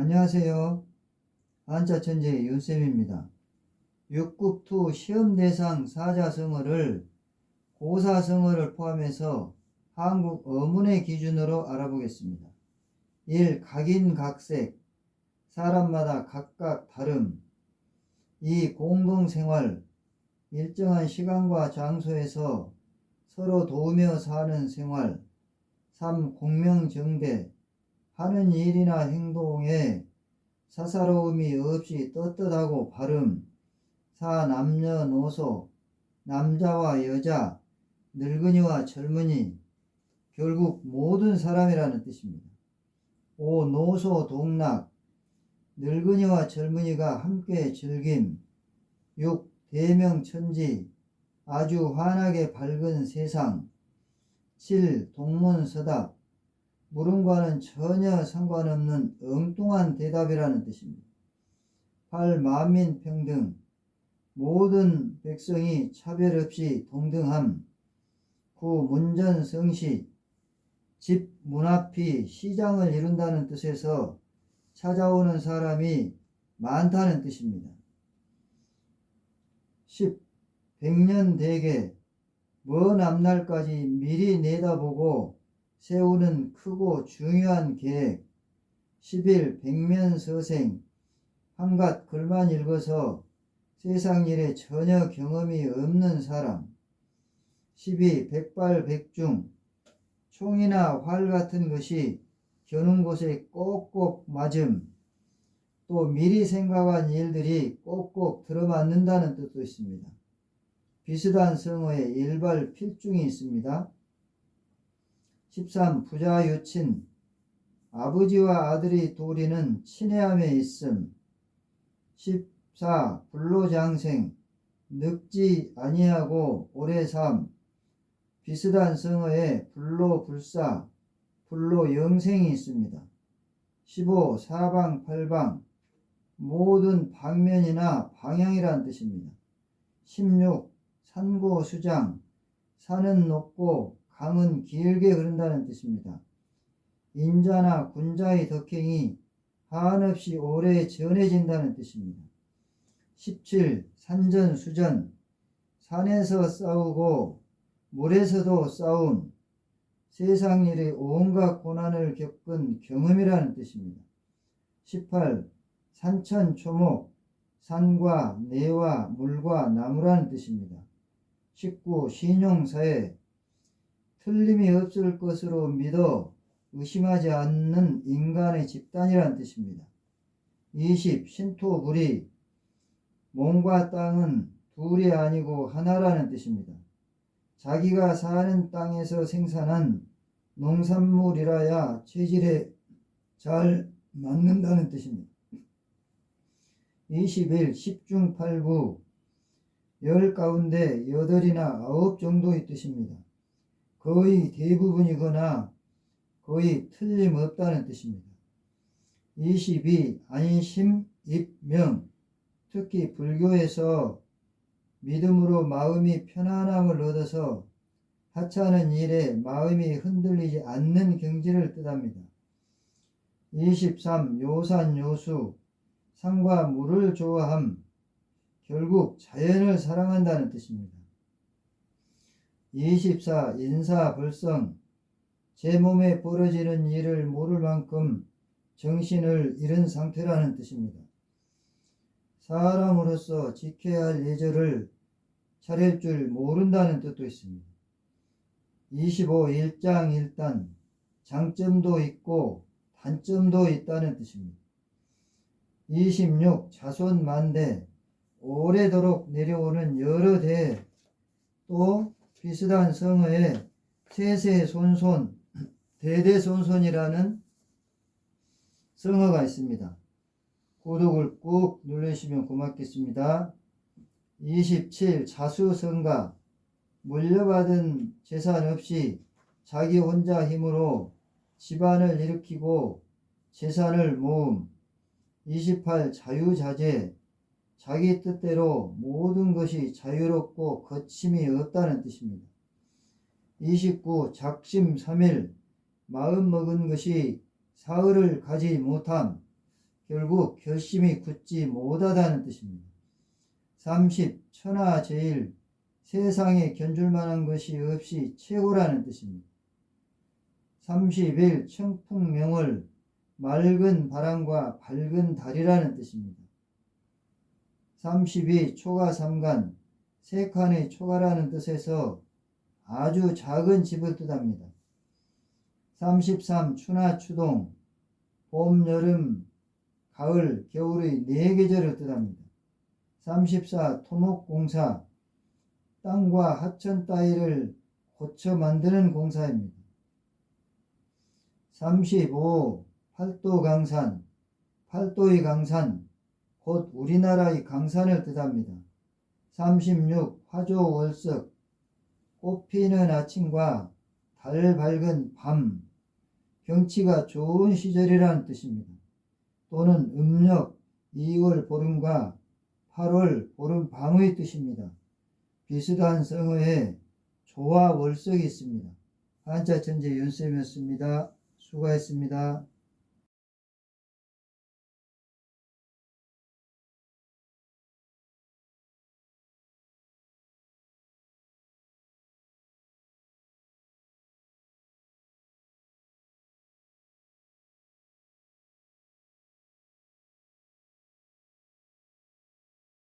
안녕하세요. 한자천재 윤쌤입니다. 6급투 시험 대상 사자성어를 고사성어를 포함해서 한국 어문의 기준으로 알아보겠습니다. 1. 각인각색 사람마다 각각 다름 2. 공동생활 일정한 시간과 장소에서 서로 도우며 사는 생활 3. 공명정대 하는 일이나 행동에 사사로움이 없이 떳떳하고 바름, 사 남녀노소, 남자와 여자, 늙은이와 젊은이, 결국 모든 사람이라는 뜻입니다. 오 노소 동락, 늙은이와 젊은이가 함께 즐김, 육 대명천지, 아주 환하게 밝은 세상, 칠 동문서답, 물음과는 전혀 상관없는 엉뚱한 대답이라는 뜻입니다. 8. 만민 평등 모든 백성이 차별 없이 동등함 9. 문전 성시 집 문 앞이 시장을 이룬다는 뜻에서 찾아오는 사람이 많다는 뜻입니다. 10. 백년 대계 먼 앞날까지 미리 내다보고 세우는 크고 중요한 계획 10일 백면서생 한갓 글만 읽어서 세상 일에 전혀 경험이 없는 사람 12. 백발백중 총이나 활 같은 것이 겨눈 곳에 꼭꼭 맞음 또 미리 생각한 일들이 꼭꼭 들어맞는다는 뜻도 있습니다. 비슷한 성어에 일발 필중이 있습니다. 13. 부자 유친 아버지와 아들이 도리는 친애함에 있음 14. 불로장생 늙지 아니하고 오래 삶 비슷한 성어에 불로불사 불로영생이 있습니다. 15. 사방팔방 모든 방면이나 방향이란 뜻입니다. 16. 산고수장 산은 높고 강은 길게 흐른다는 뜻입니다. 인자나 군자의 덕행이 한없이 오래 전해진다는 뜻입니다. 17. 산전수전 산에서 싸우고 물에서도 싸움 세상 일의 온갖 고난을 겪은 경험이라는 뜻입니다. 18. 산천초목 산과 내와 물과 나무라는 뜻입니다. 19. 신용사회 틀림이 없을 것으로 믿어 의심하지 않는 인간의 집단이라는 뜻입니다. 20. 신토 불이 몸과 땅은 둘이 아니고 하나라는 뜻입니다. 자기가 사는 땅에서 생산한 농산물이라야 체질에 잘 맞는다는 뜻입니다. 21. 10중 8구 열 가운데 8이나 9 정도의 뜻입니다. 거의 대부분이거나 거의 틀림없다는 뜻입니다. 22. 안심, 입명 특히 불교에서 믿음으로 마음이 편안함을 얻어서 하찮은 일에 마음이 흔들리지 않는 경지를 뜻합니다. 23. 요산 요수 상과 물을 좋아함 결국 자연을 사랑한다는 뜻입니다. 24. 인사불성 제 몸에 벌어지는 일을 모를 만큼 정신을 잃은 상태라는 뜻입니다. 사람으로서 지켜야 할 예절을 차릴 줄 모른다는 뜻도 있습니다. 25. 일장일단 장점도 있고 단점도 있다는 뜻입니다. 26. 자손만대 오래도록 내려오는 여러 대또 비슷한 성어에 세세손손 대대손손이라는 성어가 있습니다. 구독을 꾹 누르시면 고맙겠습니다. 27. 자수성가 물려받은 재산 없이 자기 혼자 힘으로 집안을 일으키고 재산을 모음 28. 자유자재 자기 뜻대로 모든 것이 자유롭고 거침이 없다는 뜻입니다. 29. 작심삼일 마음 먹은 것이 사흘을 가지 못함 결국 결심이 굳지 못하다는 뜻입니다. 30. 천하 제일 세상에 견줄 만한 것이 없이 최고라는 뜻입니다. 31. 청풍명월 맑은 바람과 밝은 달이라는 뜻입니다. 32. 초가삼간 세 칸의 초가라는 뜻에서 아주 작은 집을 뜻합니다. 33. 추나 추동 봄, 여름, 가을, 겨울의 네 계절을 뜻합니다. 34. 토목공사 땅과 하천 따위를 고쳐 만드는 공사입니다. 35. 팔도 강산 팔도의 강산 곧 우리나라의 강산을 뜻합니다. 36. 화조 월석 꽃피는 아침과 달 밝은 밤 경치가 좋은 시절이라는 뜻입니다. 또는 음력 2월 보름과 8월 보름 밤의 뜻입니다. 비슷한 성어에 조와 월석이 있습니다. 한자 천재 윤쌤이었습니다. 수고했습니다.